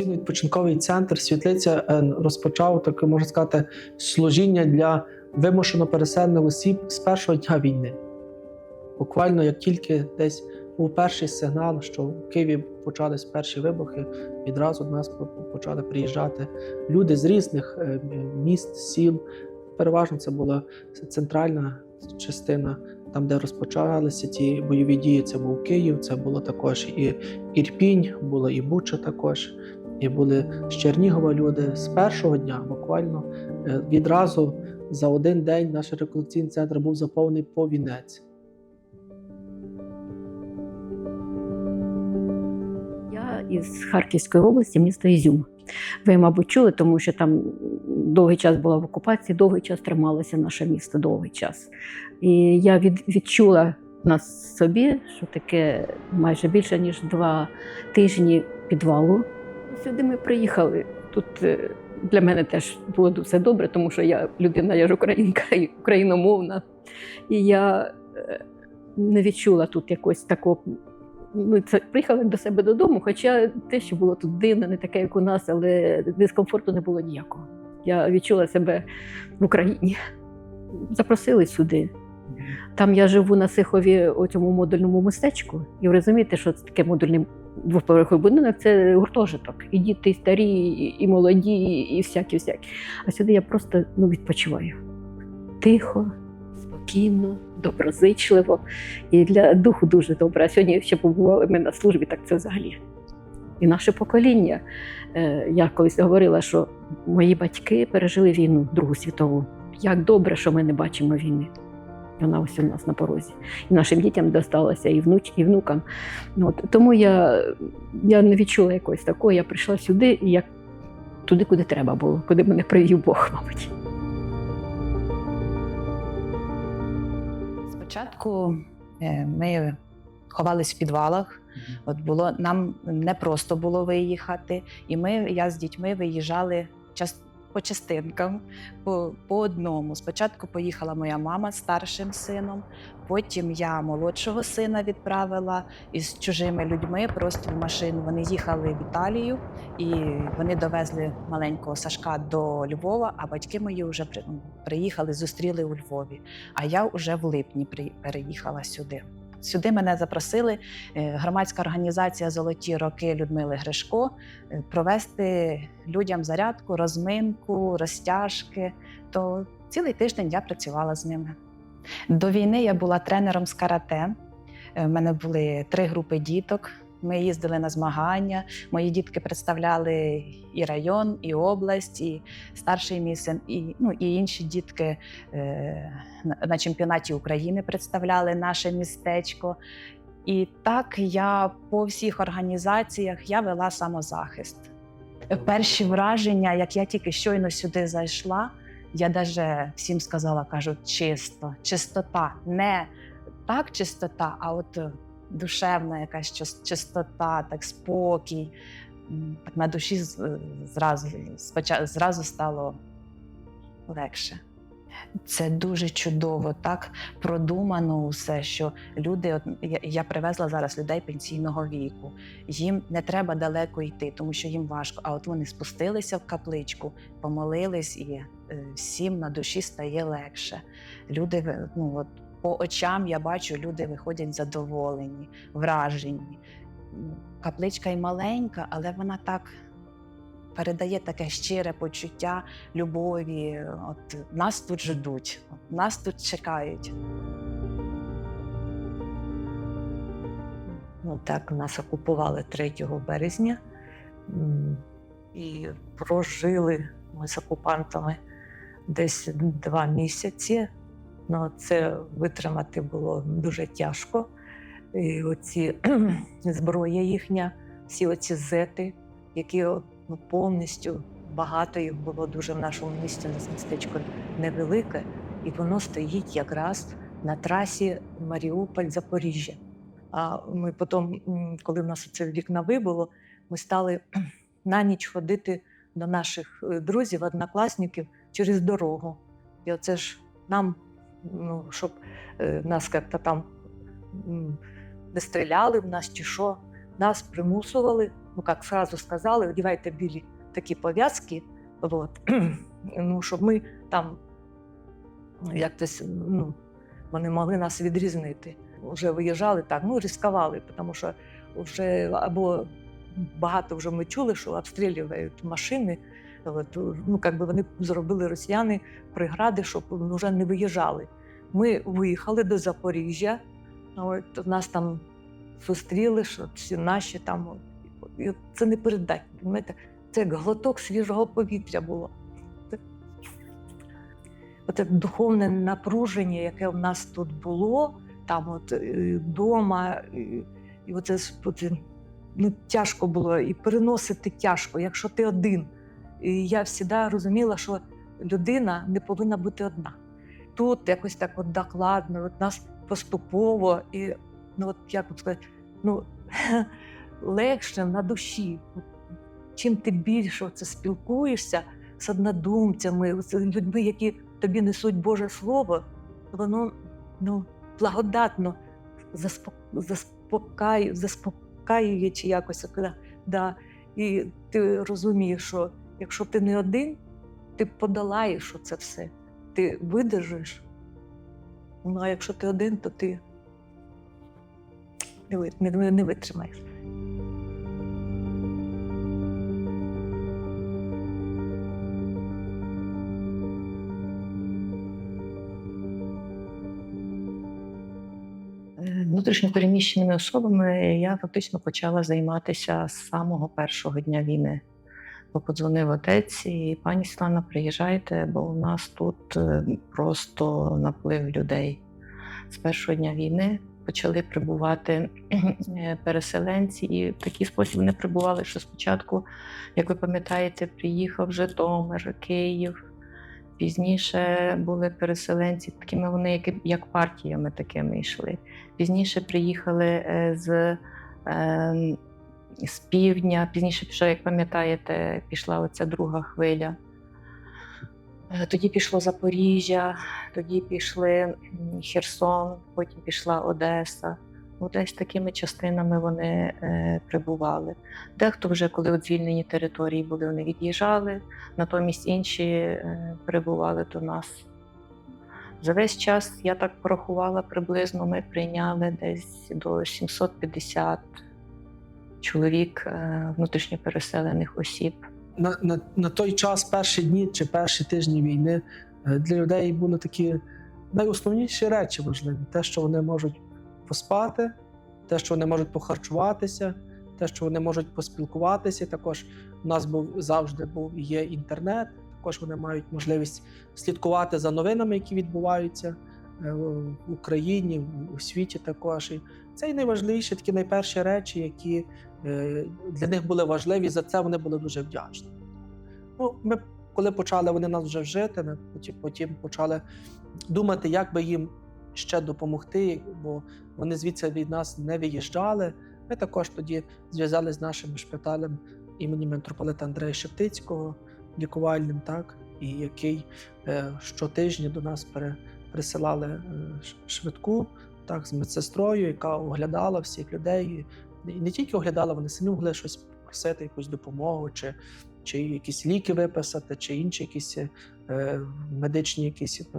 рекреаційно-відпочинковий центр Світлиця е, розпочав таке, можна сказати, служіння для вимушено переселених осіб з першого дня війни. Буквально як тільки десь був перший сигнал, що в Києві почались перші вибухи, відразу до нас почали приїжджати люди з різних е, міст, сіл. Переважно це була центральна частина, там, де розпочалися ті бойові дії. Це був Київ, це було також і Ірпінь, було і Буча також, і були з Чернігова люди з першого дня, буквально е, відразу за один день наш реколекційний центр був заповнений по вінець. Я із Харківської області, міста Ізюм. Ви, мабуть, чули, тому що там довгий час була в окупації, довгий час трималося наше місто, довгий час. І я від, відчула на собі, що таке майже більше, ніж два тижні підвалу. Сюди ми приїхали. Тут е, для мене теж було все добре, тому що я людина, я ж українка і україномовна. І я е, не відчула тут якось такого ми це приїхали до себе додому, хоча те, що було тут дивно, не таке, як у нас, але дискомфорту не було ніякого. Я відчула себе в Україні. Запросили сюди. Там я живу на Сихові у цьому модульному містечку, і ви розумієте, що це таке модульний двоповерховий будинок це гуртожиток. І діти, і старі, і молоді, і всякі, всякі. А сюди я просто ну, відпочиваю. Тихо, спокійно, доброзичливо. І для духу дуже добре. А сьогодні ще побували ми на службі, так це взагалі. І наше покоління. Е, Я колись говорила, що мої батьки пережили війну Другу світову. Як добре, що ми не бачимо війни. Вона ось у нас на порозі. І нашим дітям досталося, і внуч, і внукам. Ну, От, тому я, я не відчула якогось такого. Я прийшла сюди, і як туди, куди треба було, куди мене привів Бог, мабуть. Спочатку е, ми ховались в підвалах. От було нам не просто було виїхати, і ми, я з дітьми виїжджали час, по частинкам, по, по одному. Спочатку поїхала моя мама з старшим сином, потім я молодшого сина відправила із чужими людьми просто в машину. Вони їхали в Італію і вони довезли маленького Сашка до Львова, а батьки мої вже при- приїхали, зустріли у Львові. А я вже в липні переїхала сюди. Сюди мене запросили е, громадська організація Золоті роки Людмили Гришко е, провести людям зарядку, розминку, розтяжки. То цілий тиждень я працювала з ними. До війни я була тренером з карате. У мене були три групи діток. Ми їздили на змагання. Мої дітки представляли і район, і область, і старший мій син, і, ну, і інші дітки е, на, на чемпіонаті України представляли наше містечко. І так я по всіх організаціях я вела самозахист. Перші враження, як я тільки щойно сюди зайшла, я навіть всім сказала, кажу, чисто, чистота. Не так чистота, а от душевна якась чистота, так спокій. Так на душі е, зразу, зразу стало легше. Це дуже чудово, так продумано усе, що люди, от я, привезла зараз людей пенсійного віку. Їм не треба далеко йти, тому що їм важко. А от вони спустилися в капличку, помолились, і е, всім на душі стає легше. Люди ну, от, по очам я бачу, люди виходять задоволені, вражені. Капличка й маленька, але вона так передає таке щире почуття любові. От нас тут ждуть, нас тут чекають. Ну так, нас окупували 3 березня і прожили ми з окупантами десь два місяці. Ну, це витримати було дуже тяжко. І оці зброя їхня, всі оці зети, які ну, повністю багато їх було дуже в нашому місті, у містечко невелике, і воно стоїть якраз на трасі Маріуполь-Запоріжжя. А ми потім, коли в нас це вікна вибуло, ми стали на ніч ходити до наших е, друзів, однокласників через дорогу. І оце ж нам, ну, щоб е, нас як-то там не стріляли в нас чи що, нас примусували ну як сразу сказали, одягайте білі такі пов'язки, от, ну, щоб ми там якось, ну, вони могли нас відрізнити. Вже виїжджали так, ну ризикували, тому що вже або багато вже ми чули, що обстрілюють машини. От, ну, як би вони зробили росіяни пригради, щоб вже не виїжджали. Ми виїхали до Запоріжжя, от, нас там зустріли, що всі наші там. Це не передати. Розумієте? Це як глоток свіжого повітря було. Оце духовне напруження, яке в нас тут було, там от вдома, і, і оце ну, тяжко було і переносити тяжко, якщо ти один. І я завжди розуміла, що людина не повинна бути одна. Тут якось так от докладно, от нас поступово, і ну от як сказати, ну легше на душі. Чим ти більше це спілкуєшся з однодумцями, з людьми, які тобі несуть Боже Слово, воно ну, благодатно заспо- заспокаю, заспокаює чи якось. Да. І ти розумієш, що якщо ти не один, ти подолаєш це все, ти видержиш. Ну, а якщо ти один, то ти не, не, витримаєш. Е, Внутрішньопереміщеними особами я фактично почала займатися з самого першого дня війни. Подзвонив отець і пані Світлана, приїжджайте, бо у нас тут е, просто наплив людей. З першого дня війни почали прибувати е, переселенці, і в такий спосіб вони прибували, що спочатку, як ви пам'ятаєте, приїхав Житомир, Київ. Пізніше були переселенці, такими вони, як, як партіями такими йшли. Пізніше приїхали е, з, е, з півдня, пізніше пішла, як пам'ятаєте, пішла оця друга хвиля. Е, Тоді пішло Запоріжжя, тоді пішли Херсон, потім пішла Одеса. Десь такими частинами вони е, прибували. Дехто вже, коли от звільнені території були, вони від'їжджали, натомість інші е, прибували до нас. За весь час, я так порахувала, приблизно ми прийняли десь до 750 чоловік е, внутрішньопереселених осіб. на, на, на той час, перші дні чи перші тижні війни, е, для людей були такі найосновніші речі важливі: те, що вони можуть поспати, те, що вони можуть похарчуватися, те, що вони можуть поспілкуватися. Також у нас був завжди був є інтернет. Також вони мають можливість слідкувати за новинами, які відбуваються е, в Україні, у світі також. І це і найважливіші такі найперші речі, які для них були важливі, за це вони були дуже вдячні. Ну, ми, коли почали вони нас вже вжити, ми потім, почали думати, як би їм ще допомогти, бо вони звідси від нас не виїжджали. Ми також тоді зв'язалися з нашим шпиталем імені митрополита Андрея Шептицького, лікувальним, так, і який е, щотижня до нас присилали е, швидку, так, з медсестрою, яка оглядала всіх людей. Не тільки оглядала, вони самі могли щось просити, якусь допомогу, чи, чи якісь ліки виписати, чи інші якісь е, медичні якісь е,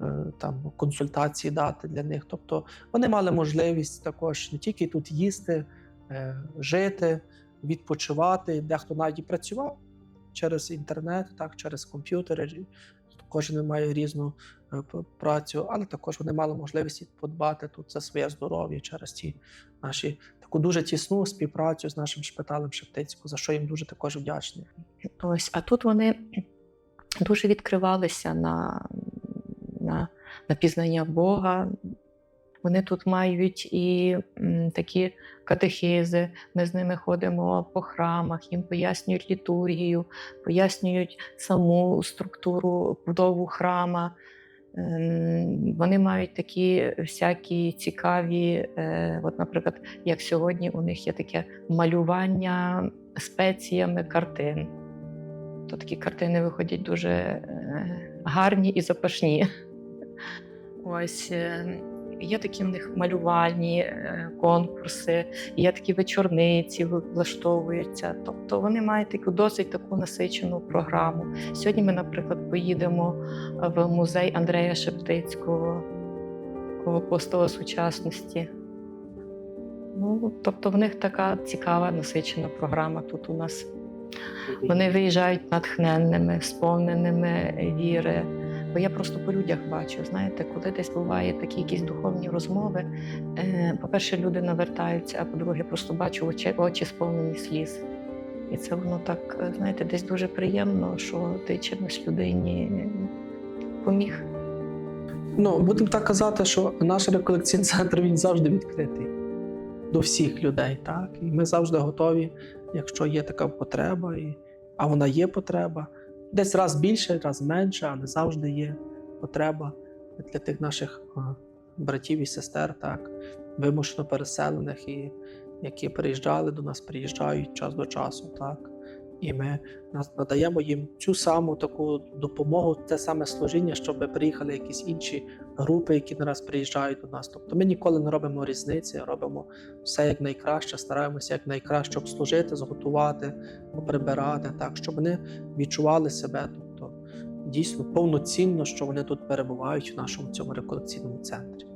е, там, консультації дати для них. Тобто вони мали можливість також не тільки тут їсти, е, жити, відпочивати, дехто навіть і працював через інтернет, так, через комп'ютери. Кожен має різну е, працю, але також вони мали можливість подбати тут за своє здоров'я через ті наші таку дуже тісну співпрацю з нашим шпиталем Шептицького, за що їм дуже також вдячний. Ось, а тут вони дуже відкривалися на, на, на пізнання Бога. Вони тут мають і такі катехези. Ми з ними ходимо по храмах, їм пояснюють літургію, пояснюють саму структуру будову храма. Ем, Вони мають такі всякі цікаві, е, от, наприклад, як сьогодні у них є таке малювання спеціями картин. То такі картини виходять дуже е, гарні і запашні. Ось. Е, Є такі в них малювальні е, конкурси, є такі вечорниці влаштовуються. Тобто вони мають таку досить таку насичену програму. Сьогодні ми, наприклад, поїдемо в музей Андрея Шептицького, апостола сучасності. Ну, тобто в них така цікава насичена програма тут у нас. Вони виїжджають натхненними, сповненими віри. Бо я просто по людях бачу, знаєте, коли десь буває такі якісь духовні розмови. е, По-перше, люди навертаються, а по-друге, просто бачу очі, очі сповнені сліз. І це воно так, е, знаєте, десь дуже приємно, що ти чимось людині поміг. Ну, будемо так казати, що наш реколекційний центр він завжди відкритий до всіх людей, так? І ми завжди готові, якщо є така потреба, і... а вона є потреба. Десь раз більше, раз менше, але завжди є потреба для тих наших братів і сестер, так, вимушено переселених, і які приїжджали до нас, приїжджають час до часу, так. І ми надаємо їм цю саму таку допомогу, те саме служіння, щоб приїхали якісь інші групи, які не раз приїжджають до нас. Тобто ми ніколи не робимо різниці, робимо все як найкраще, стараємося як найкраще обслужити, зготувати, прибирати, так, щоб вони відчували себе, тобто дійсно повноцінно, що вони тут перебувають в нашому цьому реколекційному центрі.